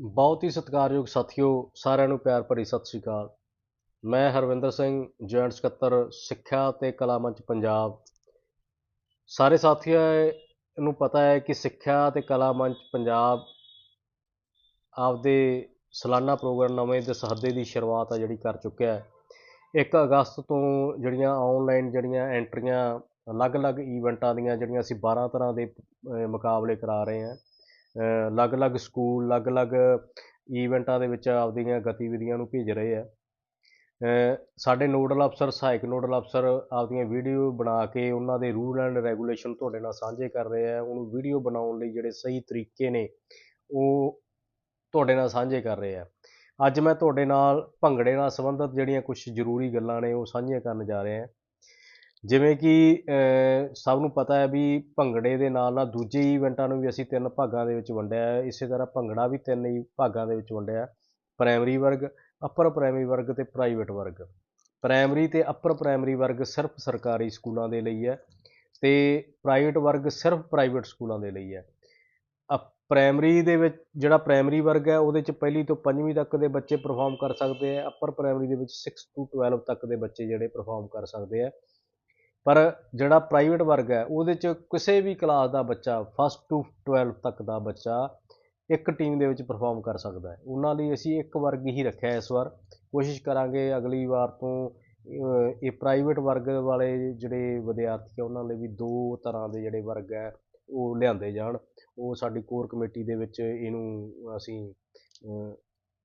ਬਹੁਤ ਹੀ ਸਤਿਕਾਰਯੋਗ ਸਾਥੀਓ, ਸਾਰਿਆਂ ਨੂੰ ਪਿਆਰ ਭਰੀ ਸਤਿ ਸ੍ਰੀ ਅਕਾਲ। ਮੈਂ ਹਰਵਿੰਦਰ ਸਿੰਘ ਜੁਆਇੰਟ ਸਕੱਤਰ, ਸਿੱਖਿਆ ਤੇ ਕਲਾ ਮੰਚ, ਪੰਜਾਬ। ਸਾਰੇ ਸਾਥੀਆਂ, ਨੂੰ ਪਤਾ ਹੈ ਕਿ ਸਿੱਖਿਆ ਤੇ ਕਲਾ ਮੰਚ, ਪੰਜਾਬ ਆਪਦੇ ਸਾਲਾਨਾ ਪ੍ਰੋਗਰਾਮ ਨਵੇਂ ਦਸਹੱਦੇ ਦੀ ਸ਼ੁਰੂਆਤ ਆ ਜਿਹੜੀ ਕਰ ਚੁੱਕਿਆ ਹੈ। 1 ਅਗਸਤ ਤੋਂ ਜਿਹੜੀਆਂ ਆਨਲਾਈਨ ਜਿਹੜੀਆਂ ਐਂਟਰੀਆਂ ਅਲੱਗ-ਅਲੱਗ ਇਵੈਂਟਾਂ ਦੀਆਂ, ਜਿਹੜੀਆਂ ਅਸੀਂ 12 ਤਰ੍ਹਾਂ ਦੇ ਮੁਕਾਬਲੇ ਕਰਾ ਰਹੇ ਹਾਂ। ਅਲੱਗ-ਅਲੱਗ ਸਕੂਲ, ਅਲੱਗ-ਅਲੱਗ ਈਵੈਂਟਾਂ ਦੇ ਵਿੱਚ ਆਪਦੀਆਂ ਗਤੀਵਿਧੀਆਂ ਨੂੰ ਭੇਜ ਰਹੇ ਆ। ਸਾਡੇ ਨੋਡਲ ਅਫਸਰ ਸਹਾਇਕ ਨੋਡਲ ਅਫਸਰ ਆਪਦੀਆਂ ਵੀਡੀਓ ਬਣਾ ਕੇ ਉਹਨਾਂ ਦੇ ਰੂਲ ਐਂਡ ਰੈਗੂਲੇਸ਼ਨ ਤੁਹਾਡੇ ਨਾਲ ਸਾਂਝੇ ਕਰ ਰਹੇ ਆ। ਉਹਨੂੰ ਵੀਡੀਓ ਬਣਾਉਣ ਲਈ ਜਿਹੜੇ ਸਹੀ ਤਰੀਕੇ ਨੇ, ਉਹ ਤੁਹਾਡੇ ਨਾਲ ਸਾਂਝੇ ਕਰ ਰਹੇ ਆ। ਅੱਜ ਮੈਂ ਤੁਹਾਡੇ ਨਾਲ ਭੰਗੜੇ ਨਾਲ ਸੰਬੰਧਿਤ ਜਿਹੜੀਆਂ ਕੁਝ ਜ਼ਰੂਰੀ ਗੱਲਾਂ ਨੇ, ਉਹ ਸਾਂਝੀਆਂ ਕਰਨ ਜਾ ਰਿਹਾ। ਹਾਂ ਜਿਵੇਂ ਕਿ ਸਭ ਨੂੰ ਪਤਾ ਹੈ ਵੀ ਭੰਗੜੇ ਦੇ ਨਾਲ ਨਾਲ ਦੂਜੇ ਈਵੈਂਟਾਂ ਨੂੰ ਵੀ ਅਸੀਂ ਤਿੰਨ ਭਾਗਾਂ ਦੇ ਵਿੱਚ ਵੰਡਿਆ ਹੈ। ਇਸੇ ਤਰ੍ਹਾਂ ਭੰਗੜਾ ਵੀ ਤਿੰਨ ਹੀ ਭਾਗਾਂ ਦੇ ਵਿੱਚ ਵੰਡਿਆ ਪ੍ਰਾਇਮਰੀ ਵਰਗ ਅਪਰ ਪ੍ਰਾਇਮਰੀ ਵਰਗ ਤੇ ਪ੍ਰਾਈਵੇਟ ਵਰਗ। ਪ੍ਰਾਇਮਰੀ ਤੇ ਅਪਰ ਪ੍ਰਾਇਮਰੀ ਵਰਗ ਸਿਰਫ ਸਰਕਾਰੀ ਸਕੂਲਾਂ ਦੇ ਲਈ ਹੈ ਤੇ ਪ੍ਰਾਈਵੇਟ ਵਰਗ ਸਿਰਫ ਪ੍ਰਾਈਵੇਟ ਸਕੂਲਾਂ ਦੇ ਲਈ ਹੈ। ਅਪ- ਪ੍ਰਾਇਮਰੀ ਦੇ ਵਿੱਚ ਜਿਹੜਾ ਪ੍ਰਾਇਮਰੀ ਵਰਗ ਹੈ ਉਹਦੇ ਚ ਪਹਿਲੀ ਤੋਂ ਪੰਜਵੀਂ ਤੱਕ ਦੇ ਬੱਚੇ ਪਰਫਾਰਮ ਕਰ ਸਕਦੇ ਆ ਅਪਰ ਪ੍ਰਾਇਮਰੀ ਦੇ ਵਿੱਚ 6 ਤੋਂ 12 ਤੱਕ ਦੇ ਬੱਚੇ ਜਿਹੜੇ ਪਰਫਾਰਮ ਕਰ ਸਕਦੇ ਆ ਪਰ ਜਿਹੜਾ ਪ੍ਰਾਈਵੇਟ ਵਰਗ ਹੈ, ਉਹਦੇ ਚ ਕਿਸੇ ਵੀ ਕਲਾਸ ਦਾ ਬੱਚਾ ਫਸਟ ਟੂ 12 ਤੱਕ ਦਾ ਬੱਚਾ ਇੱਕ ਟੀਮ ਦੇ ਵਿੱਚ ਪਰਫਾਰਮ ਕਰ ਸਕਦਾ ਹੈ। ਉਹਨਾਂ ਲਈ ਅਸੀਂ ਇੱਕ ਵਰਗ ਹੀ ਰੱਖਿਆ ਇਸ ਵਾਰ। ਕੋਸ਼ਿਸ਼ ਕਰਾਂਗੇ ਅਗਲੀ ਵਾਰ ਤੋਂ ਇਹ ਪ੍ਰਾਈਵੇਟ ਵਰਗ ਵਾਲੇ ਜਿਹੜੇ ਵਿਦਿਆਰਥੀ ਆ, ਉਹਨਾਂ ਲਈ ਵੀ ਦੋ ਤਰ੍ਹਾਂ ਦੇ ਜਿਹੜੇ ਵਰਗ ਹੈ, ਉਹ ਲਿਆਂਦੇ ਜਾਣ। ਉਹ ਸਾਡੀ ਕੋਰ ਕਮੇਟੀ ਦੇ ਵਿੱਚ ਇਹਨੂੰ ਅਸੀਂ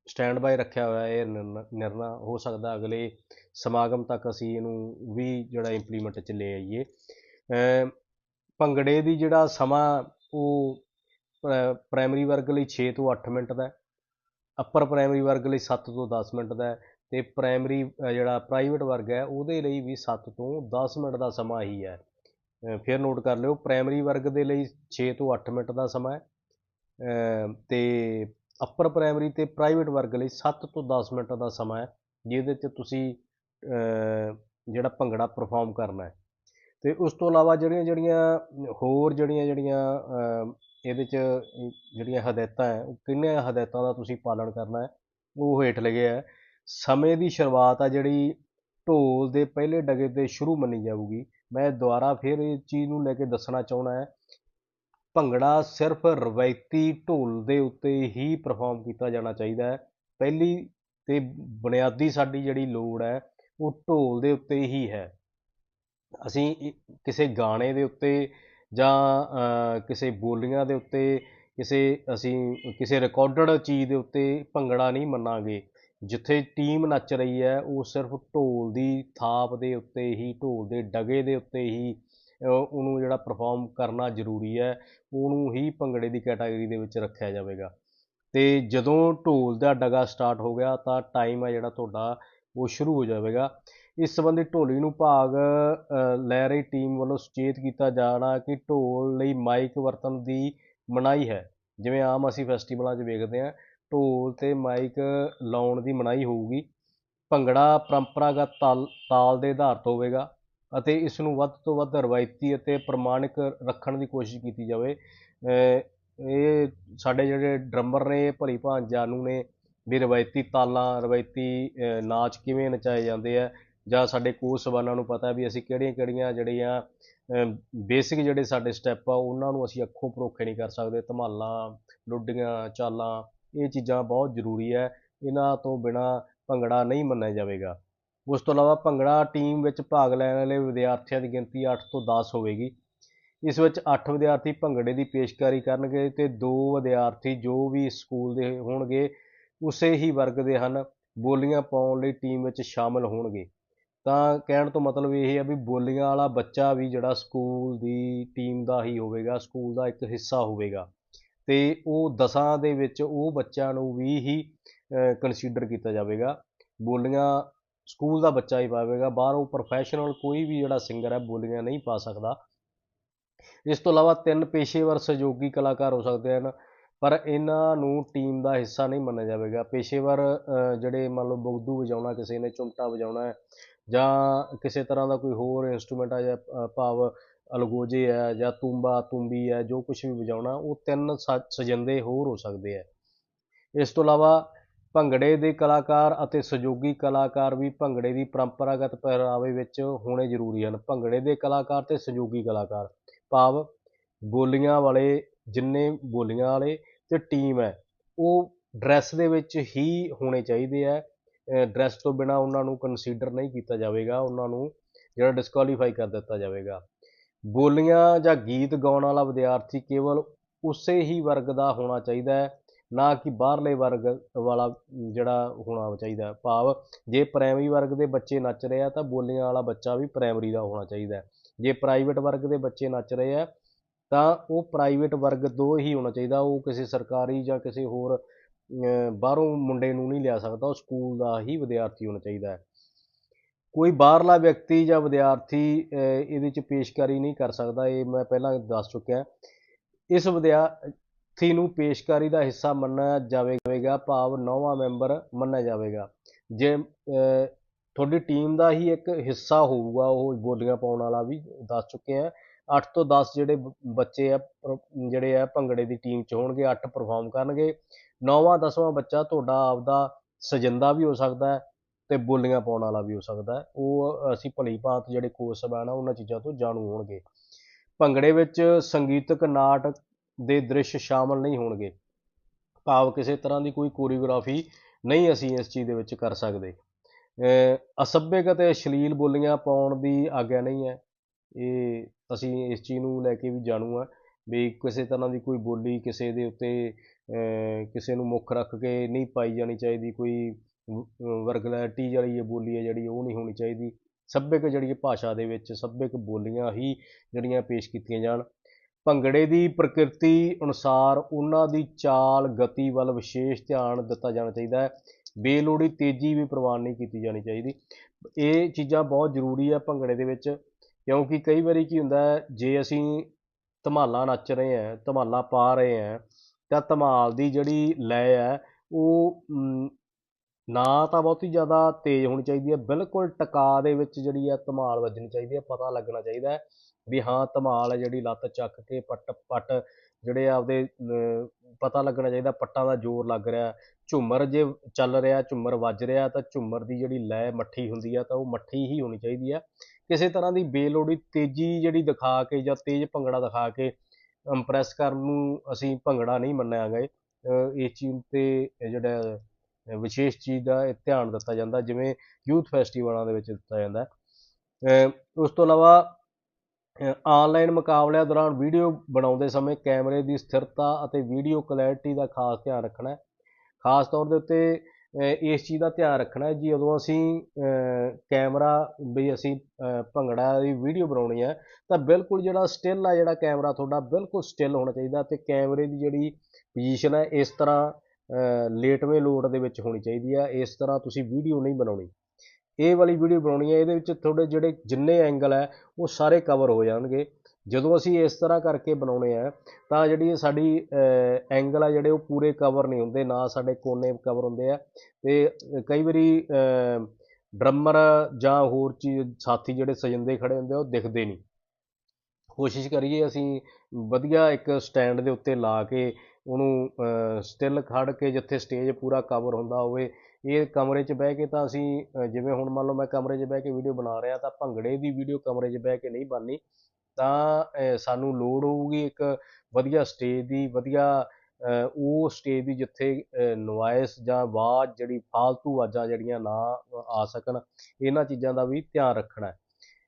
ਸਟੈਂਡ ਬਾਏ ਰੱਖਿਆ ਹੋਇਆ ਇਹ ਨਿਰਣਾ ਨਿਰਣਾ ਹੋ ਸਕਦਾ ਅਗਲੇ ਸਮਾਗਮ ਤੱਕ ਅਸੀਂ ਇਹਨੂੰ ਵੀ ਜਿਹੜਾ ਇੰਪਲੀਮੈਂਟ ਚ ਲੈ ਆਈਏ। ਭੰਗੜੇ ਦੀ ਜਿਹੜਾ ਸਮਾਂ ਉਹ ਪ੍ਰਾਇਮਰੀ ਵਰਗ ਲਈ 6 ਤੋਂ 8 ਮਿੰਟ ਦਾ ਅਪਰ ਪ੍ਰਾਇਮਰੀ ਵਰਗ ਲਈ 7 ਤੋਂ 10 ਮਿੰਟ ਦਾ ਹੈ ਤੇ ਪ੍ਰਾਇਮਰੀ ਜਿਹੜਾ ਪ੍ਰਾਈਵੇਟ ਵਰਗ ਹੈ ਉਹਦੇ ਲਈ ਵੀ 7 ਤੋਂ 10 ਮਿੰਟ ਦਾ ਸਮਾਂ ਹੀ ਹੈ। ਫਿਰ ਨੋਟ ਕਰ ਲਿਓ ਪ੍ਰਾਇਮਰੀ ਵਰਗ ਦੇ ਲਈ 6 ਤੋਂ 8 ਮਿੰਟ ਦਾ ਸਮਾਂ ਹੈ ਅ, ਤੇ ਅੱਪਰ ਪ੍ਰਾਇਮਰੀ ਤੇ ਪ੍ਰਾਈਵੇਟ ਵਰਗ ਲਈ 7 ਤੋਂ 10 ਮਿੰਟ ਦਾ ਸਮਾਂ ਹੈ, ਜਿਹਦੇ 'ਚ ਤੁਸੀਂ ਜਿਹੜਾ ਭੰਗੜਾ ਪਰਫਾਰਮ ਕਰਨਾ ਹੈ। ਤੇ ਉਸ ਤੋਂ ਇਲਾਵਾ ਜਿਹੜੀਆਂ ਜਿਹੜੀਆਂ ਹੋਰ ਜਿਹੜੀਆਂ ਜਿਹੜੀਆਂ ਇਹਦੇ 'ਚ ਜਿਹੜੀਆਂ ਹਦਾਇਤਾਂ ਹੈ, ਉਹ ਕਿੰਨੀਆਂ ਹਦਾਇਤਾਂ ਦਾ ਤੁਸੀਂ ਪਾਲਣ ਕਰਨਾ ਹੈ, ਉਹ ਹੇਠ ਲਿਖੇ ਹੈ। ਸਮੇਂ ਦੀ ਸ਼ੁਰੂਆਤ ਆ ਜਿਹੜੀ ਢੋਲ ਦੇ ਪਹਿਲੇ ਡਗੇ ਤੇ ਸ਼ੁਰੂ ਮੰਨੀ ਜਾਊਗੀ। ਮੈਂ ਦੁਬਾਰਾ ਫਿਰ ਇਹ ਚੀਜ਼ ਨੂੰ ਲੈ ਕੇ ਦੱਸਣਾ ਚਾਹੁੰਦਾ ਹੈ ਭੰਗੜਾ ਸਿਰਫ ਰਵਾਇਤੀ ਢੋਲ ਦੇ ਉੱਤੇ ਹੀ ਪਰਫੋਰਮ ਕੀਤਾ ਜਾਣਾ ਚਾਹੀਦਾ ਹੈ। ਪਹਿਲੀ ਅਤੇ ਬੁਨਿਆਦੀ ਸਾਡੀ ਜਿਹੜੀ ਲੋੜ ਹੈ, ਉਹ ਢੋਲ ਦੇ ਉੱਤੇ ਹੀ ਹੈ। ਅਸੀਂ ਕਿਸੇ ਗਾਣੇ ਦੇ ਉੱਤੇ ਜਾਂ ਕਿਸੇ ਬੋਲੀਆਂ ਦੇ ਉੱਤੇ, ਕਿਸੇ, ਅਸੀਂ ਕਿਸੇ ਰਿਕਾਰਡਡ ਚੀਜ਼ ਦੇ ਉੱਤੇ ਭੰਗੜਾ ਨਹੀਂ ਮੰਨਾਂਗੇ। ਜਿੱਥੇ ਟੀਮ ਨੱਚ ਰਹੀ ਹੈ, ਉਹ ਸਿਰਫ ਢੋਲ ਦੀ ਥਾਪ ਦੇ ਉੱਤੇ ਹੀ, ਢੋਲ ਦੇ ਡਗੇ ਦੇ ਉੱਤੇ ਹੀ ਉਹਨੂੰ ਜਿਹੜਾ ਪਰਫਾਰਮ ਕਰਨਾ ਜ਼ਰੂਰੀ ਹੈ, ਉਹਨੂੰ ਹੀ ਭੰਗੜੇ ਦੀ ਕੈਟਾਗਰੀ ਦੇ ਵਿੱਚ ਰੱਖਿਆ ਜਾਵੇਗਾ। ਅਤੇ ਜਦੋਂ ਢੋਲ ਦਾ ਡਗਾ ਸਟਾਰਟ ਹੋ ਗਿਆ, ਤਾਂ ਟਾਈਮ ਹੈ ਜਿਹੜਾ ਤੁਹਾਡਾ, ਉਹ ਸ਼ੁਰੂ ਹੋ ਜਾਵੇਗਾ। ਇਸ ਸੰਬੰਧੀ ਢੋਲੀ ਨੂੰ ਭਾਗ ਲੈ ਰਹੀ ਟੀਮ ਵੱਲੋਂ ਸੁਚੇਤ ਕੀਤਾ ਜਾਣਾ ਕਿ ਢੋਲ ਲਈ ਮਾਈਕ ਵਰਤਣ ਦੀ ਮਨਾਹੀ ਹੈ। ਜਿਵੇਂ ਆਮ ਅਸੀਂ ਫੈਸਟੀਵਲਾਂ 'ਚ ਵੇਖਦੇ ਹਾਂ, ਢੋਲ ਤੇ ਮਾਈਕ ਲਾਉਣ ਦੀ ਮਨਾਹੀ ਹੋਊਗੀ। ਭੰਗੜਾ ਪਰੰਪਰਾਗਤ ਤਾਲ ਤਾਲ ਦੇ ਆਧਾਰਿਤ ਹੋਵੇਗਾ। ਅਤੇ ਇਸ ਨੂੰ ਵੱਧ ਤੋਂ ਵੱਧ ਰਵਾਇਤੀ ਅਤੇ ਪ੍ਰਮਾਣਿਕ ਰੱਖਣ ਦੀ ਕੋਸ਼ਿਸ਼ ਕੀਤੀ ਜਾਵੇ। ਇਹ ਸਾਡੇ ਜਿਹੜੇ ਡਰਮਰ ਨੇ ਇਹ ਭਲੀ ਭਾਂਤ ਜਾਣੂ ਨੇ, ਵੀ ਰਵਾਇਤੀ ਤਾਲਾਂ, ਰਵਾਇਤੀ ਨਾਚ ਕਿਵੇਂ ਨਚਾਏ ਜਾਂਦੇ ਆ, ਜਾਂ ਸਾਡੇ ਕੋਚ ਸਬਾਨਾਂ ਨੂੰ ਪਤਾ ਵੀ ਅਸੀਂ ਕਿਹੜੀਆਂ ਕਿਹੜੀਆਂ ਜਿਹੜੀਆਂ ਬੇਸਿਕ ਜਿਹੜੇ ਸਾਡੇ ਸਟੈਪ ਆ, ਉਹਨਾਂ ਨੂੰ ਅਸੀਂ ਅੱਖੋਂ ਪਰੋਖੇ ਨਹੀਂ ਕਰ ਸਕਦੇ। ਧਮਾਲਾਂ, ਲੁੱਡੀਆਂ, ਚਾਲਾਂ, ਇਹ ਚੀਜ਼ਾਂ ਬਹੁਤ ਜ਼ਰੂਰੀ ਹੈ। ਇਹਨਾਂ ਤੋਂ ਬਿਨਾ ਭੰਗੜਾ ਨਹੀਂ ਮੰਨਿਆ ਜਾਵੇਗਾ। ਉਸ ਤੋਂ ਇਲਾਵਾ ਭੰਗੜਾ ਟੀਮ ਵਿੱਚ ਭਾਗ ਲੈਣ ਵਾਲੇ ਵਿਦਿਆਰਥੀਆਂ ਦੀ ਗਿਣਤੀ 8 ਤੋਂ 10 ਹੋਵੇਗੀ। ਇਸ ਵਿੱਚ 8 ਵਿਦਿਆਰਥੀ ਭੰਗੜੇ ਦੀ ਪੇਸ਼ਕਾਰੀ ਕਰਨਗੇ ਤੇ 2 ਵਿਦਿਆਰਥੀ ਜੋ ਵੀ ਸਕੂਲ ਦੇ ਹੋਣਗੇ, ਉਸੇ ਹੀ ਵਰਗ ਦੇ ਹਨ, ਬੋਲੀਆਂ ਪਾਉਣ ਲਈ ਟੀਮ ਵਿੱਚ ਸ਼ਾਮਲ ਹੋਣਗੇ। ਤਾਂ ਕਹਿਣ ਤੋਂ ਮਤਲਬ ਇਹ ਹੈ ਵੀ ਬੋਲੀਆਂ ਵਾਲਾ ਬੱਚਾ ਵੀ ਜਿਹੜਾ ਸਕੂਲ ਦੀ ਟੀਮ ਦਾ ਹੀ ਹੋਵੇਗਾ, ਸਕੂਲ ਦਾ ਇੱਕ ਹਿੱਸਾ ਹੋਵੇਗਾ। ਤੇ ਉਹ ਦਸਾਂ ਦੇ ਵਿੱਚ ਉਹ ਬੱਚਿਆਂ ਨੂੰ ਵੀ ਹੀ ਕੰਸੀਡਰ ਕੀਤਾ ਜਾਵੇਗਾ। ਬੋਲੀਆਂ ਸਕੂਲ ਦਾ ਬੱਚਾ ਹੀ ਪਾਵੇਗਾ। ਬਾਹਰੋਂ ਪ੍ਰੋਫੈਸ਼ਨਲ ਕੋਈ ਵੀ ਜਿਹੜਾ ਸਿੰਗਰ ਹੈ, ਬੋਲੀਆਂ ਨਹੀਂ ਪਾ ਸਕਦਾ। ਇਸ ਤੋਂ ਇਲਾਵਾ ਤਿੰਨ ਪੇਸ਼ੇਵਰ ਸਹਿਯੋਗੀ ਕਲਾਕਾਰ ਹੋ ਸਕਦੇ ਹਨ, ਪਰ ਇਹਨਾਂ ਨੂੰ ਟੀਮ ਦਾ ਹਿੱਸਾ ਨਹੀਂ ਮੰਨਿਆ ਜਾਵੇਗਾ। ਪੇਸ਼ੇਵਰ ਜਿਹੜੇ ਮੰਨ ਲਓ ਬੁਗਦੂ ਵਜਾਉਣਾ ਕਿਸੇ ਨੇ, ਚੁੰਮਟਾ ਵਜਾਉਣਾ ਹੈ, ਜਾਂ ਕਿਸੇ ਤਰ੍ਹਾਂ ਦਾ ਕੋਈ ਹੋਰ ਇਨਸਟਰੂਮੈਂਟ ਆ ਜਾਂ ਭਾਵ ਅਲਗੋਜੇ ਹੈ ਜਾਂ ਤੂੰਬਾ, ਤੂੰਬੀ ਹੈ ਜੋ ਕੁਝ ਵੀ ਵਜਾਉਣਾ, ਉਹ ਤਿੰਨ ਸ- ਸਜੰਦੇ ਹੋਰ ਹੋ ਸਕਦੇ ਹੈ ਇਸ ਤੋਂ ਇਲਾਵਾ ਭੰਗੜੇ ਦੇ ਕਲਾਕਾਰ ਅਤੇ ਸਹਿਯੋਗੀ ਕਲਾਕਾਰ ਵੀ ਭੰਗੜੇ ਦੀ ਪਰੰਪਰਾਗਤ ਪਹਿਰਾਵੇ ਵਿੱਚ ਹੋਣੇ ਜ਼ਰੂਰੀ ਹਨ। ਭੰਗੜੇ ਦੇ ਕਲਾਕਾਰ ਅਤੇ ਸਹਿਯੋਗੀ ਕਲਾਕਾਰ, ਭਾਵ ਬੋਲੀਆਂ ਵਾਲੇ, ਜਿੰਨੇ ਬੋਲੀਆਂ ਵਾਲੇ ਅਤੇ ਟੀਮ ਹੈ, ਉਹ ਡਰੈਸ ਦੇ ਵਿੱਚ ਹੀ ਹੋਣੇ ਚਾਹੀਦੇ ਹੈ। ਡਰੈਸ ਤੋਂ ਬਿਨਾ ਉਹਨਾਂ ਨੂੰ ਕੰਸੀਡਰ ਨਹੀਂ ਕੀਤਾ ਜਾਵੇਗਾ, ਉਹਨਾਂ ਨੂੰ ਜਿਹੜਾ ਡਿਸਕੁਆਲੀਫਾਈ ਕਰ ਦਿੱਤਾ ਜਾਵੇਗਾ। ਬੋਲੀਆਂ ਜਾਂ ਗੀਤ ਗਾਉਣ ਵਾਲਾ ਵਿਦਿਆਰਥੀ ਕੇਵਲ ਉਸੇ ਹੀ ਵਰਗ ਦਾ ਹੋਣਾ ਚਾਹੀਦਾ ਹੈ ਨਾ ਕਿ ਬਾਹਰਲੇ ਵਰਗ ਵਾਲਾ ਜਿਹੜਾ ਹੋਣਾ ਚਾਹੀਦਾ ਭਾਵ, ਜੇ ਪ੍ਰਾਇਮਰੀ ਵਰਗ ਦੇ ਬੱਚੇ ਨੱਚ ਰਹੇ ਆ ਤਾਂ ਬੋਲੀਆਂ ਵਾਲਾ ਬੱਚਾ ਵੀ ਪ੍ਰਾਇਮਰੀ ਦਾ ਹੋਣਾ ਚਾਹੀਦਾ ਜੇ ਪ੍ਰਾਈਵੇਟ ਵਰਗ ਦੇ ਬੱਚੇ ਨੱਚ ਰਹੇ ਆ ਤਾਂ ਉਹ ਪ੍ਰਾਈਵੇਟ ਵਰਗ ਤੋਂ ਹੀ ਹੋਣਾ ਚਾਹੀਦਾ। ਉਹ ਕਿਸੇ ਸਰਕਾਰੀ ਜਾਂ ਕਿਸੇ ਹੋਰ ਬਾਹਰੋਂ ਮੁੰਡੇ ਨੂੰ ਨਹੀਂ ਲਿਆ ਸਕਦਾ। ਉਹ ਸਕੂਲ ਦਾ ਹੀ ਵਿਦਿਆਰਥੀ ਹੋਣਾ ਚਾਹੀਦਾ ਹੈ। ਕੋਈ ਬਾਹਰਲਾ ਵਿਅਕਤੀ ਜਾਂ ਵਿਦਿਆਰਥੀ ਇਹਦੇ 'ਚ ਪੇਸ਼ਕਾਰੀ ਨਹੀਂ ਕਰ ਸਕਦਾ। ਇਹ ਮੈਂ ਪਹਿਲਾਂ ਦੱਸ ਚੁੱਕਿਆ। ਇਸ ਵਿਦਿਆ ਵਿਦਿਆਰਥੀ ਨੂੰ ਪੇਸ਼ਕਾਰੀ ਦਾ ਹਿੱਸਾ ਮੰਨਿਆ ਜਾਵੇਗਾ, ਭਾਵ ਨੌਵਾਂ ਮੈਂਬਰ ਮੰਨਿਆ ਜਾਵੇਗਾ। ਜੇ ਤੁਹਾਡੀ ਟੀਮ ਦਾ ਹੀ ਇੱਕ ਹਿੱਸਾ ਹੋਊਗਾ, ਉਹ ਬੋਲੀਆਂ ਪਾਉਣ ਵਾਲਾ ਵੀ ਦੱਸ ਚੁੱਕੇ ਆ। 8 ਤੋਂ 10 ਜਿਹੜੇ ਬ- ਬੱਚੇ ਆ ਜਿਹੜੇ ਆ ਭੰਗੜੇ ਦੀ ਟੀਮ 'ਚ ਹੋਣਗੇ 8 ਪਰਫਾਰਮ ਕਰਨਗੇ। ਨੌਵਾਂ, ਦਸਵਾਂ ਬੱਚਾ ਤੁਹਾਡਾ ਆਪਦਾ ਸਜੰਦਾ ਵੀ ਹੋ ਸਕਦਾ ਹੈ ਤੇ ਬੋਲੀਆਂ ਪਾਉਣ ਵਾਲਾ ਵੀ ਹੋ ਸਕਦਾ ਹੈ। ਉਹ ਅਸੀਂ ਭਲੀ ਭਾਂਤ ਜਿਹੜੇ ਕੋਚ ਸਾਹਿਬਾਨ ਆ ਉਹਨਾਂ ਚੀਜ਼ਾਂ ਤੋਂ ਜਾਣੂ ਹੋਣਗੇ। ਭੰਗੜੇ ਵਿੱਚ ਸੰਗੀਤਕ ਨਾਟਕ ਦੇ ਦ੍ਰਿਸ਼ ਸ਼ਾਮਲ ਨਹੀਂ ਹੋਣਗੇ। ਭਾਵ ਕਿਸੇ ਤਰ੍ਹਾਂ ਦੀ ਕੋਈ ਕੋਰੀਓਗ੍ਰਾਫੀ ਨਹੀਂ ਅਸੀਂ ਇਸ ਚੀਜ਼ ਦੇ ਵਿੱਚ ਕਰ ਸਕਦੇ। ਅਹ ਅਸੱਭਿਅਕ ਅਤੇ ਅਸ਼ਲੀਲ ਬੋਲੀਆਂ ਪਾਉਣ ਦੀ ਆਗਿਆ ਨਹੀਂ ਹੈ। ਇਹ ਅਸੀਂ ਇਸ ਚੀਜ਼ ਨੂੰ ਲੈ ਕੇ ਵੀ ਜਾਣੂ ਆ ਵੀ ਕਿਸੇ ਤਰ੍ਹਾਂ ਦੀ ਕੋਈ ਬੋਲੀ ਕਿਸੇ ਦੇ ਉੱਤੇ ਕਿਸੇ ਨੂੰ ਮੁੱਖ ਰੱਖ ਕੇ ਨਹੀਂ ਪਾਈ ਜਾਣੀ ਚਾਹੀਦੀ। ਕੋਈ ਵਰਗਲੈਟੀ ਜਿਹੜੀ ਇਹ ਬੋਲੀ ਹੈ ਜਿਹੜੀ ਉਹ ਨਹੀਂ ਹੋਣੀ ਚਾਹੀਦੀ। ਸੱਭਿਅਕ ਜਿਹੜੀ ਇਹ ਭਾਸ਼ਾ ਦੇ ਵਿੱਚ ਸੱਭਿਅਕ ਬੋਲੀਆਂ ਹੀ ਜਿਹੜੀਆਂ ਪੇਸ਼ ਕੀਤੀਆਂ ਜਾਣ। ਭੰਗੜੇ ਦੀ ਪ੍ਰਕਿਰਤੀ ਅਨੁਸਾਰ ਉਹਨਾਂ ਦੀ ਚਾਲ, ਗਤੀ ਵੱਲ ਵਿਸ਼ੇਸ਼ ਧਿਆਨ ਦਿੱਤਾ ਜਾਣਾ ਚਾਹੀਦਾ ਹੈ। ਬੇਲੋੜੀ ਤੇਜ਼ੀ ਵੀ ਪ੍ਰਵਾਨ ਨਹੀਂ ਕੀਤੀ ਜਾਣੀ ਚਾਹੀਦੀ। ਇਹ ਚੀਜ਼ਾਂ ਬਹੁਤ ਜ਼ਰੂਰੀ ਆ ਭੰਗੜੇ ਦੇ ਵਿੱਚ, ਕਿਉਂਕਿ ਕਈ ਵਾਰੀ ਕੀ ਹੁੰਦਾ ਹੈ, ਜੇ ਅਸੀਂ ਧਮਾਲਾ ਨੱਚ ਰਹੇ ਹਾਂ, ਧਮਾਲਾ ਪਾ ਰਹੇ ਹਾਂ, ਤਾਂ ਧਮਾਲ ਦੀ ਜਿਹੜੀ ਲੈ ਹੈ, ਉਹ ਨਾ ਤਾਂ ਬਹੁਤੀ ਜ਼ਿਆਦਾ ਤੇਜ਼ ਹੋਣੀ ਚਾਹੀਦੀ ਹੈ। ਬਿਲਕੁਲ ਟਕਾ ਦੇ ਵਿੱਚ ਜਿਹੜੀ ਹੈ ਧਮਾਲ ਵੱਜਣੀ ਚਾਹੀਦੀ ਹੈ, ਪਤਾ ਲੱਗਣਾ ਚਾਹੀਦਾ ਹੈ। ਵੀ ਹਾਂ ਧਮਾਲ ਹੈ ਜਿਹੜੀ ਲੱਤ ਚੱਕ ਕੇ ਪੱਟ ਪੱਟ ਜਿਹੜੇ ਆਪਦੇ ਅਹ, ਪਤਾ ਲੱਗਣਾ ਚਾਹੀਦਾ ਪੱਟਾਂ ਦਾ ਜ਼ੋਰ ਲੱਗ ਰਿਹਾ। ਝੂਮਰ ਜੇ ਚੱਲ ਰਿਹਾ ਝੁੰਮਰ ਵੱਜ ਰਿਹਾ ਤਾਂ ਝੁੰਮਰ ਦੀ ਜਿਹੜੀ ਲੈ ਮੱਠੀ ਹੁੰਦੀ ਆ ਤਾਂ ਉਹ ਮੱਠੀ ਹੀ ਹੋਣੀ ਚਾਹੀਦੀ ਆ। ਕਿਸੇ ਤਰ੍ਹਾਂ ਦੀ ਬੇਲੋੜੀ ਤੇਜ਼ੀ ਜਿਹੜੀ ਦਿਖਾ ਕੇ ਜਾਂ ਤੇਜ਼ ਭੰਗੜਾ ਦਿਖਾ ਕੇ ਇੰਪ੍ਰੈਸ ਕਰਨ ਨੂੰ ਅਸੀਂ ਭੰਗੜਾ ਨਹੀਂ ਮੰਨਿਆ ਗਏ ਇਸ ਚੀਜ਼ ਤੇ ਜਿਹੜਾ ਵਿਸ਼ੇਸ਼ ਚੀਜ਼ ਦਾ ਇਹ ਧਿਆਨ ਦਿੱਤਾ ਜਾਂਦਾ ਜਿਵੇਂ ਯੂਥ ਫੈਸਟੀਵਲਾਂ ਦੇ ਵਿੱਚ ਦਿੱਤਾ ਜਾਂਦਾ। ਉਸ ਤੋਂ ਇਲਾਵਾ ਆਨਲਾਈਨ ਮੁਕਾਬਲਿਆਂ ਦੌਰਾਨ ਵੀਡੀਓ ਬਣਾਉਂਦੇ ਸਮੇਂ ਕੈਮਰੇ ਦੀ ਸਥਿਰਤਾ ਅਤੇ ਵੀਡੀਓ ਕਲੈਰਿਟੀ ਦਾ ਖਾਸ ਧਿਆਨ ਰੱਖਣਾ ਹੈ। ਖਾਸ ਤੌਰ ਦੇ ਉੱਤੇ ਇਸ ਚੀਜ਼ ਦਾ ਧਿਆਨ ਰੱਖਣਾ ਹੈ ਜੀ ਜਦੋਂ ਅਸੀਂ ਕੈਮਰਾ ਵੀ ਅਸੀਂ ਭੰਗੜਾ ਦੀ ਵੀਡੀਓ ਬਣਾਉਣੀ ਹੈ, ਤਾਂ ਬਿਲਕੁਲ ਜਿਹੜਾ ਸਟਿਲ ਆ ਜਿਹੜਾ ਕੈਮਰਾ ਤੁਹਾਡਾ ਬਿਲਕੁਲ ਸਟਿਲ ਹੋਣਾ ਚਾਹੀਦਾ ਤੇ ਕੈਮਰੇ ਦੀ ਜਿਹੜੀ ਪੋਜੀਸ਼ਨ ਹੈ ਇਸ ਤਰ੍ਹਾਂ ਲੇਟਵੇਂ ਲੋਡ ਦੇ ਵਿੱਚ ਹੋਣੀ ਚਾਹੀਦੀ ਹੈ। ਇਸ ਤਰ੍ਹਾਂ ਤੁਸੀਂ ਵੀਡੀਓ ਨਹੀਂ ਬਣਾਉਣੀ। ਇਹ ਵਾਲੀ ਵੀਡੀਓ ਬਣਾਉਣੀ ਹੈ, ਇਹਦੇ ਵਿੱਚ ਤੁਹਾਡੇ ਜਿਹੜੇ ਜਿੰਨੇ ਐਂਗਲ ਹੈ, ਉਹ ਸਾਰੇ ਕਵਰ ਹੋ ਜਾਣਗੇ। ਜਦੋਂ ਅਸੀਂ ਇਸ ਤਰ੍ਹਾਂ ਕਰਕੇ ਬਣਾਉਣੇ ਆ, ਤਾਂ ਜਿਹੜੀ ਸਾਡੀ ਐਂਗਲ ਆ ਜਿਹੜੇ ਉਹ ਪੂਰੇ ਕਵਰ ਨਹੀਂ ਹੁੰਦੇ, ਨਾ ਸਾਡੇ ਕੋਨੇ ਕਵਰ ਹੁੰਦੇ ਆ। ਤੇ ਕਈ ਵਾਰੀ ਡਰਮਰ ਜਾਂ ਹੋਰ ਚੀਜ਼ ਸਾਥੀ ਜਿਹੜੇ ਸਜੰਦੇ ਖੜੇ ਹੁੰਦੇ ਆ, ਉਹ ਦਿਖਦੇ ਨਹੀਂ। ਕੋਸ਼ਿਸ਼ ਕਰੀਏ ਅਸੀਂ ਵਧੀਆ ਇੱਕ ਸਟੈਂਡ ਦੇ ਉੱਤੇ ਲਾ ਕੇ ਉਹਨੂੰ ਸਟਿਲ ਖੜ ਕੇ ਜਿੱਥੇ ਸਟੇਜ ਪੂਰਾ ਕਵਰ ਹੁੰਦਾ ਹੋਵੇ ਇਹ ਕਮਰੇ 'ਚ ਬਹਿ ਕੇ ਤਾਂ ਅਸੀਂ ਜਿਵੇਂ ਹੁਣ ਮੰਨ ਲਓ ਮੈਂ ਕਮਰੇ 'ਚ ਬਹਿ ਕੇ ਵੀਡੀਓ ਬਣਾ ਰਿਹਾ ਤਾਂ ਭੰਗੜੇ ਦੀ ਵੀਡੀਓ ਕਮਰੇ 'ਚ ਬਹਿ ਕੇ ਨਹੀਂ ਬਣਨੀ, ਤਾਂ ਸਾਨੂੰ ਲੋੜ ਹੋਊਗੀ ਇੱਕ ਵਧੀਆ ਸਟੇਜ ਦੀ, ਵਧੀਆ ਉਹ ਸਟੇਜ ਦੀ ਜਿੱਥੇ ਨੋਇਸ ਜਾਂ ਆਵਾਜ਼ ਜਿਹੜੀ ਫਾਲਤੂ ਆਵਾਜ਼ਾਂ ਜਿਹੜੀਆਂ ਨਾ ਆ ਸਕਣ, ਇਹਨਾਂ ਚੀਜ਼ਾਂ ਦਾ ਵੀ ਧਿਆਨ ਰੱਖਣਾ ਹੈ।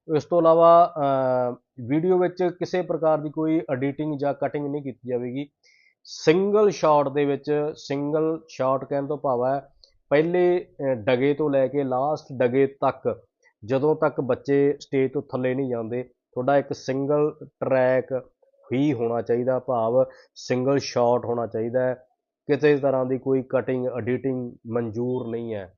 ਇਸ ਤੋਂ ਇਲਾਵਾ ਵੀਡੀਓ ਵਿੱਚ ਕਿਸੇ ਪ੍ਰਕਾਰ ਦੀ ਕੋਈ ਐਡੀਟਿੰਗ ਜਾਂ ਕਟਿੰਗ ਨਹੀਂ ਕੀਤੀ ਜਾਵੇਗੀ। ਸਿੰਗਲ ਸ਼ਾਟ ਦੇ ਵਿੱਚ ਸਿੰਗਲ ਸ਼ਾਟ ਕਹਿਣ ਤੋਂ ਭਾਵ ਹੈ ਪਹਿਲੇ ਅ, ਡਗੇ ਤੋਂ ਲੈ ਕੇ ਲਾਸਟ ਡਗੇ ਤੱਕ ਜਦੋਂ ਤੱਕ ਬੱਚੇ ਸਟੇਜ ਤੋਂ ਥੱਲੇ ਨਹੀਂ ਜਾਂਦੇ ਤੁਹਾਡਾ ਇੱਕ ਸਿੰਗਲ ਟਰੈਕ ਹੀ ਹੋਣਾ ਚਾਹੀਦਾ ਭਾਵ ਸਿੰਗਲ ਸ਼ਾਟ ਹੋਣਾ ਚਾਹੀਦਾ ਹੈ। ਕਿਸੇ ਤਰ੍ਹਾਂ ਦੀ ਕੋਈ ਕਟਿੰਗ ਐਡੀਟਿੰਗ ਮਨਜ਼ੂਰ ਨਹੀਂ ਹੈ।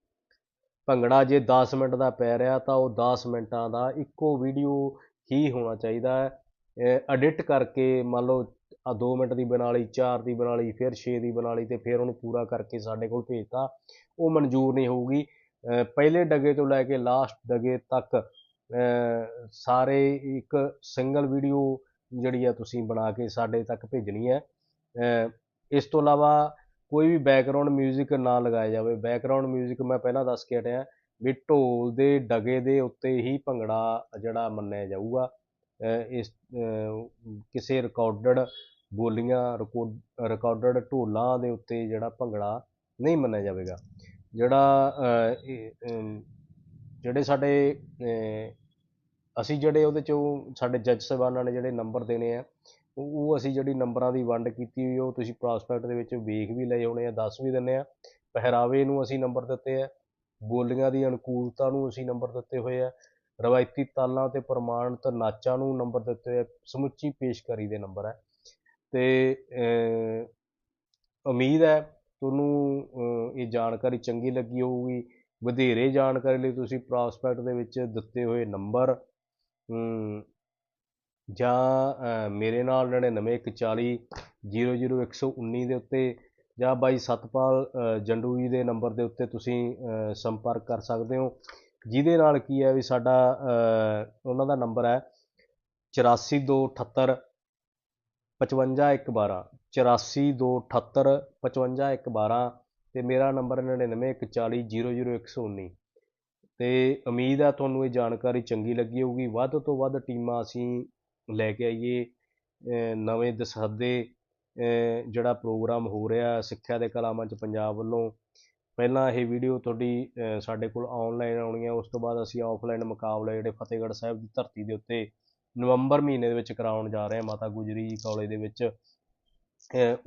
ਭੰਗੜਾ ਜੇ 10 ਮਿੰਟ ਦਾ ਪੈ ਰਿਹਾ ਤਾਂ ਉਹ 10 ਮਿੰਟਾਂ ਦਾ ਇੱਕੋ ਵੀਡੀਓ ਹੀ ਹੋਣਾ ਚਾਹੀਦਾ ਹੈ। ਐਡਿਟ ਕਰਕੇ ਮੰਨ ਲਓ ਆ 2 ਮਿੰਟ ਦੀ ਬਣਾ ਲਈ 4 ਦੀ ਬਣਾ ਲਈ ਫਿਰ 6 ਦੀ ਬਣਾ ਲਈ ਤੇ ਫਿਰ ਉਹਨੂੰ ਪੂਰਾ ਕਰਕੇ ਸਾਡੇ ਕੋਲ ਭੇਜਤਾ ਉਹ ਮਨਜ਼ੂਰ ਨਹੀਂ ਹੋਊਗੀ ਅਹ ਪਹਿਲੇ ਡਗੇ ਤੋਂ ਲੈ ਕੇ ਲਾਸਟ ਡਗੇ ਤੱਕ ਅਹ ਸਾਰੇ ਇੱਕ ਸਿੰਗਲ ਵੀਡੀਓ ਜਿਹੜੀ ਆ ਤੁਸੀਂ ਬਣਾ ਕੇ ਸਾਡੇ ਤੱਕ ਭੇਜਣੀ ਹੈ ਅਹ ਇਸ ਤੋਂ ਇਲਾਵਾ ਕੋਈ ਵੀ ਬੈਕਗ੍ਰਾਉਂਡ 뮤직 ਨਾ ਲਗਾਇਆ ਜਾਵੇ ਬੈਕਗ੍ਰਾਉਂਡ 뮤직 ਮੈਂ ਪਹਿਲਾਂ ਦੱਸ ਕੇ ਹਟਿਆ ਵੀ ਢੋਲ ਦੇ ਡਗੇ ਦੇ ਉੱਤੇ ਹੀ ਭੰਗੜਾ ਜਿਹੜਾ ਮੰਨਿਆ ਜਾਊਗਾ ਅਹ ਇਸ ਕਿਸੇ ਰਿਕਾਰਡਡ ਬੋਲੀਆਂ ਰਿਕੋ ਰਿਕਾਰਡਡ ਢੋਲਾਂ ਦੇ ਉੱਤੇ ਜਿਹੜਾ ਭੰਗੜਾ ਨਹੀਂ ਮੰਨਿਆ ਜਾਵੇਗਾ। ਜਿਹੜਾ ਜਿਹੜੇ ਸਾਡੇ ਅਸੀਂ ਜਿਹੜੇ ਉਹਦੇ ਚੋਂ ਸਾਡੇ ਜੱਜ ਸਾਹਿਬਾਨਾਂ ਨੇ ਜਿਹੜੇ ਨੰਬਰ ਦੇਣੇ ਆ, ਉਹ ਉਹ ਅਸੀਂ ਜਿਹੜੀ ਨੰਬਰਾਂ ਦੀ ਵੰਡ ਕੀਤੀ ਹੋਈ ਉਹ ਤੁਸੀਂ ਪ੍ਰੋਸਪੈਕਟ ਦੇ ਵਿੱਚ ਵੇਖ ਵੀ ਲਏ ਹੋਣੇ ਆ, ਦੱਸ ਵੀ ਦਿੰਨੇ ਆ। ਪਹਿਰਾਵੇ ਨੂੰ ਅਸੀਂ ਨੰਬਰ ਦਿੱਤੇ ਆ, ਬੋਲੀਆਂ ਦੀ ਅਨੁਕੂਲਤਾ ਨੂੰ ਅਸੀਂ ਨੰਬਰ ਦਿੱਤੇ ਹੋਏ ਆ। ਰਵਾਇਤੀ ਤਾਲਾਂ ਤੇ ਪ੍ਰਮਾਣਿਤ ਨਾਚਾਂ ਨੂੰ ਨੰਬਰ ਦਿੱਤੇ ਹੋਏ ਸਮੁੱਚੀ ਪੇਸ਼ਕਾਰੀ ਦੇ ਨੰਬਰ ਹੈ। ਤੇ ਉਮੀਦ ਹੈ ਤੁਹਾਨੂੰ ਇਹ ਜਾਣਕਾਰੀ ਚੰਗੀ ਲੱਗੀ ਹੋਊਗੀ। ਵਧੇਰੇ ਜਾਣਕਾਰੀ ਲਈ ਤੁਸੀਂ ਪ੍ਰੋਸਪੈਕਟ ਦੇ ਵਿੱਚ ਦਿੱਤੇ ਹੋਏ ਨੰਬਰ ਜਾਂ ਮੇਰੇ ਨਾਲ 9940 00119 ਦੇ ਉੱਤੇ, ਜਾਂ ਬਾਈ ਸਤਪਾਲ ਜੰਡੂ ਜੀ ਦੇ ਨੰਬਰ ਦੇ ਉੱਤੇ ਤੁਸੀਂ ਸੰਪਰਕ ਕਰ ਸਕਦੇ ਹੋ। ਜਿਹਦੇ ਨਾਲ ਕੀ ਹੈ ਵੀ ਸਾਡਾ ਉਹਨਾਂ ਦਾ ਨੰਬਰ ਹੈ 8428 55112 8428 55112 ਤੇ ਮੇਰਾ ਨੰਬਰ 9940 00119 ਤੇ ਉਮੀਦ ਹੈ ਤੁਹਾਨੂੰ ਇਹ ਜਾਣਕਾਰੀ ਚੰਗੀ ਲੱਗੀ ਹੋਊਗੀ। ਵੱਧ ਤੋਂ ਵੱਧ ਟੀਮਾਂ ਅਸੀਂ ਲੈ ਕੇ ਆਈਏ ਨਵੇਂ ਦਸਹੱਦੇ ਜਿਹੜਾ ਪ੍ਰੋਗਰਾਮ ਹੋ ਰਿਹਾ ਸਿੱਖਿਆ ਦੇ ਕਲਾ ਮੰਚ ਪੰਜਾਬ ਵੱਲੋਂ ਪਹਿਲਾਂ ਇਹ ਵੀਡੀਓ ਤੁਹਾਡੀ ਸਾਡੇ ਕੋਲ ਆਨਲਾਈਨ ਆਉਣੀ ਹੈ ਉਸ ਤੋਂ ਬਾਅਦ ਅਸੀਂ ਆਫਲਾਈਨ ਮੁਕਾਬਲੇ ਜਿਹੜੇ ਫਤਿਹਗੜ੍ਹ ਸਾਹਿਬ ਦੀ ਧਰਤੀ ਦੇ ਉੱਤੇ ਨਵੰਬਰ ਮਹੀਨੇ ਦੇ ਵਿੱਚ ਕਰਾਉਣ ਜਾ ਰਹੇ ਹਾਂ, ਮਾਤਾ ਗੁਜਰੀ ਜੀ ਕਾਲਜ ਦੇ ਵਿੱਚ।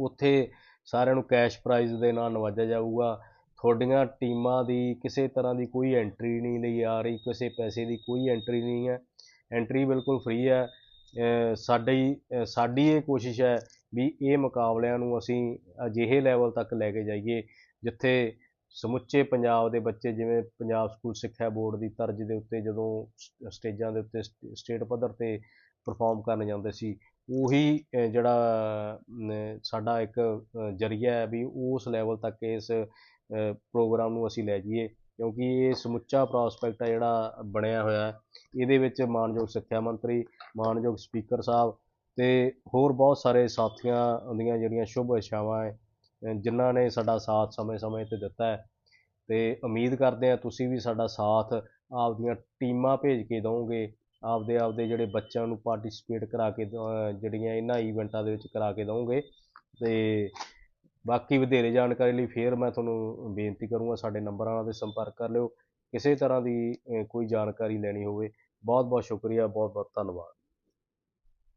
ਉੱਥੇ ਸਾਰਿਆਂ ਨੂੰ ਕੈਸ਼ ਪ੍ਰਾਈਜ਼ ਦੇ ਨਾਲ ਨਵਾਜਿਆ ਜਾਊਗਾ। ਤੁਹਾਡੀਆਂ ਟੀਮਾਂ ਦੀ ਕਿਸੇ ਤਰ੍ਹਾਂ ਦੀ ਕੋਈ ਐਂਟਰੀ ਨਹੀਂ ਲਈ ਆ ਰਹੀ, ਕਿਸੇ ਪੈਸੇ ਦੀ ਕੋਈ ਐਂਟਰੀ ਨਹੀਂ ਹੈ। ਐਂਟਰੀ ਬਿਲਕੁਲ ਫ੍ਰੀ ਹੈ। ਸਾਡੀ ਸਾਡੀ ਇਹ ਕੋਸ਼ਿਸ਼ ਹੈ ਵੀ ਇਹ ਮੁਕਾਬਲਿਆਂ ਨੂੰ ਅਸੀਂ ਅਜਿਹੇ ਲੈਵਲ ਤੱਕ ਲੈ ਕੇ ਜਾਈਏ, ਜਿੱਥੇ ਸਮੁੱਚੇ ਪੰਜਾਬ ਦੇ ਬੱਚੇ, ਜਿਵੇਂ ਪੰਜਾਬ ਸਕੂਲ ਸਿੱਖਿਆ ਬੋਰਡ ਦੀ ਤਰਜ਼ ਦੇ ਉੱਤੇ ਜਦੋਂ ਸ- ਸਟੇਜਾਂ ਦੇ ਉੱਤੇ ਸਟ- ਸਟੇਟ ਪੱਧਰ ਤੇ ਪਰਫਾਰਮ ਕਰਨ ਜਾਂਦੇ ਸੀ, ਉਹੀ ਜਿਹੜਾ ਸਾਡਾ ਇੱਕ ਜ਼ਰੀਆ ਹੈ ਵੀ ਉਸ ਲੈਵਲ ਤੱਕ ਇਸ ਪ੍ਰੋਗਰਾਮ ਨੂੰ ਅਸੀਂ ਲੈ ਜਾਈਏ, ਕਿਉਂਕਿ ਇਹ ਸਮੁੱਚਾ ਪ੍ਰੋਸਪੈਕਟ ਹੈ ਜਿਹੜਾ ਬਣਿਆ ਹੋਇਆ ਇਹਦੇ ਵਿੱਚ ਮਾਨਯੋਗ ਸਿੱਖਿਆ ਮੰਤਰੀ, ਮਾਨਯੋਗ ਸਪੀਕਰ ਸਾਹਿਬ ਤੇ ਹੋਰ ਬਹੁਤ ਸਾਰੇ ਸਾਥੀਆਂ ਦੀਆਂ ਜਿਹੜੀਆਂ ਸ਼ੁਭ ਇੱਛਾਵਾਂ ਹੈ ਜਿਨ੍ਹਾਂ ਨੇ ਸਾਡਾ ਸਾਥ ਸਮੇਂ-ਸਮੇਂ ਤੇ ਦਿੱਤਾ ਹੈ। ਤੇ ਉਮੀਦ ਕਰਦੇ ਹਾਂ ਤੁਸੀਂ ਵੀ ਸਾਡਾ ਸਾਥ ਆਪਦੀਆਂ ਟੀਮਾਂ ਭੇਜ ਕੇ ਦਿਓਗੇ। ਆਪਦੇ ਆਪਦੇ ਜਿਹੜੇ ਬੱਚਿਆਂ ਨੂੰ ਪਾਰਟਿਸਿਪੇਟ ਕਰਾ ਕੇ ਜਿਹੜੀਆਂ ਇਹਨਾਂ ਈਵੈਂਟਾਂ ਦੇ ਵਿੱਚ ਕਰਾ ਕੇ ਦਿਓਗੇ। ਤੇ ਬਾਕੀ ਵਧੇਰੇ ਜਾਣਕਾਰੀ ਲਈ ਫੇਰ ਮੈਂ ਤੁਹਾਨੂੰ ਬੇਨਤੀ ਕਰੂੰਗਾ ਸਾਡੇ ਨੰਬਰਾਂ 'ਤੇ ਸੰਪਰਕ ਕਰ ਲਿਓ। ਕਿਸੇ ਤਰ੍ਹਾਂ ਦੀ ਕੋਈ ਜਾਣਕਾਰੀ ਲੈਣੀ ਹੋਵੇ। ਬਹੁਤ ਬਹੁਤ ਸ਼ੁਕਰੀਆ ਬਹੁਤ ਬਹੁਤ ਧੰਨਵਾਦ।